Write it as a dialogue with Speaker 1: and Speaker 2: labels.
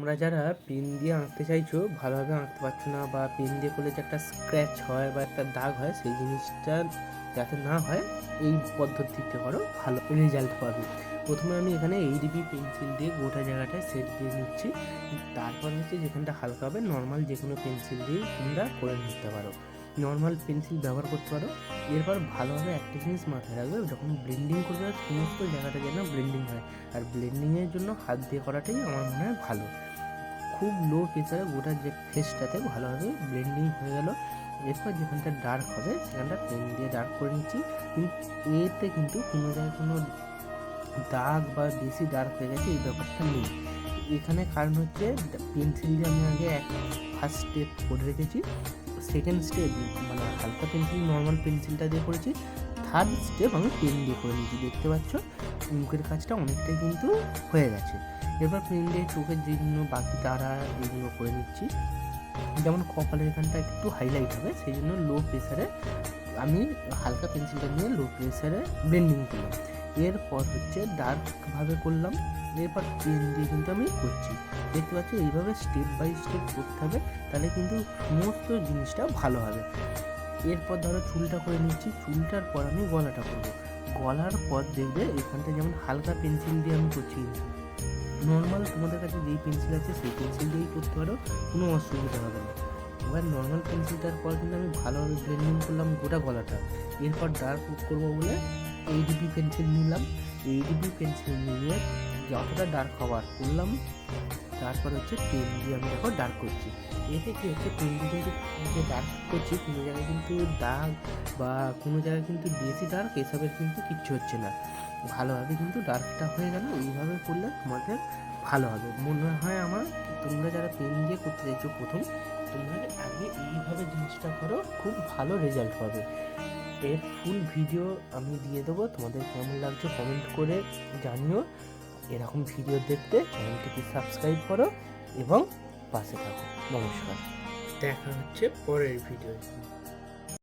Speaker 1: তোমরা যারা পেন দিয়ে আঁকতে চাইছো, ভালোভাবে আঁকতে পারছ না বা পেন দিয়ে করলে যে একটা স্ক্র্যাচ হয় বা একটা দাগ হয়, সেই জিনিসটা যাতে না হয়, এই পদ্ধতিতে করো, ভালো রেজাল্ট পাবে। প্রথমে আমি এখানে এইডিবি পেন্সিল দিয়ে গোটা জায়গাটায় সেট দিয়ে নিচ্ছি। তারপর হচ্ছে যেখানটা হালকা হবে নর্মাল যে কোনো পেন্সিল দিয়ে তোমরা করে নিতে পারো। নর্মাল পেন্সিল ব্যবহার করতে পারো। এরপর ভালোভাবে একটা জিনিস মাথায় রাখবে, যখন ব্লেন্ডিং করবে, সমস্ত জায়গাটা যেন ব্লেন্ডিং হয়। আর ব্লেন্ডিংয়ের জন্য হাত দিয়ে করাটাই আমার মনে হয় ভালো। খুব লো প্রেসারে গোটা যে ফেসটাতে ভালোভাবে ব্লেন্ডিং হয়ে গেল। এরপর যেখানটা ডার্ক হবে, সেখানটা পেন দিয়ে ডার্ক করে নিচ্ছি। কিন্তু এতে কিন্তু কোনো জায়গায় কোনো দাগ বা বেশি ডার্ক হয়ে গেছে, এই ব্যাপারটা নেই। এখানে কারণ হচ্ছে পেন্সিল দিয়ে আমি আগে এক ফার্স্ট স্টেপ করে রেখেছি। সেকেন্ড স্টেপ মানে হালকা পেন্সিল নর্মাল পেন্সিলটা দিয়ে করেছি। থার্ড স্টেপ আমি পেন দিয়ে করে নিয়েছি, দেখতে পাচ্ছ? মুখের কাজটা অনেকটাই কিন্তু হয়ে গেছে। এবার পেন দিয়ে চোখের যেগুলো বাকি তারা এগুলো করে নিচ্ছি। যেমন কপালের এখানটা একটু হাইলাইট হবে, সেই জন্য লো প্রেসারে আমি হালকা পেন্সিলটা নিয়ে লো প্রেসারে ব্লেন্ডিং করলাম। এরপর হচ্ছে ডার্কভাবে করলাম, এরপর পেন দিয়ে কিন্তু আমি করছি। দেখতে পাচ্ছি, এইভাবে স্টেপ বাই স্টেপ করতে হবে, তাহলে কিন্তু সমস্ত জিনিসটা ভালো হবে। এরপর ধরো চুলটা করে নিচ্ছি, চুলটার পর আমি গলাটা করব। গলার পর দেখবে এখানটা যেমন হালকা পেন্সিল দিয়ে আমি করছি নর্মাল তোমাদের কাছে যেই পেন্সিল আছে সেই পেন্সিল দিয়েই করতে পারো, কোনো অসুবিধা হবে না। এবার নর্মাল পেন্সিলটার পর কিন্তু আমি ভালোভাবে ব্লেন্ডিং করলাম গোটা গলাটা। এরপর ডার্ক করব বলে এইডিবি পেন্সিল নিলাম। এইডিবি পেন্সিল নিয়ে যতটা ডার্ক হওয়ার করলাম, তারপর হচ্ছে পেন দিয়ে আমি দেখো ডার্ক করছি। এতে কি হচ্ছে? পেন দিয়ে যে ডার্ক করছি, কোনো জায়গায় কিন্তু দাগ বা কোনো জায়গায় কিন্তু বেশি ডার্ক এসবের কিন্তু কিচ্ছু হচ্ছে না। ভালোভাবে কিন্তু ডার্কটা হয়ে গেল এইভাবে করলে তোমাদের ভালো হবে। মনে হয় আমার, তোমরা যারা পেন দিয়ে করতে চাইছো প্রথম, তোমরা আগে এইভাবে জিনিসটা করো, খুব ভালো রেজাল্ট পাবে। এর ফুল ভিডিও আমি দিয়ে দেবো, তোমাদের কেমন লাগছে কমেন্ট করে জানিও। এরকম ভিডিও দেখতে চ্যানেলটিকে সাবস্ক্রাইব করো এবং পাশে থাকো। নমস্কার। দেখা হচ্ছে পরের ভিডিও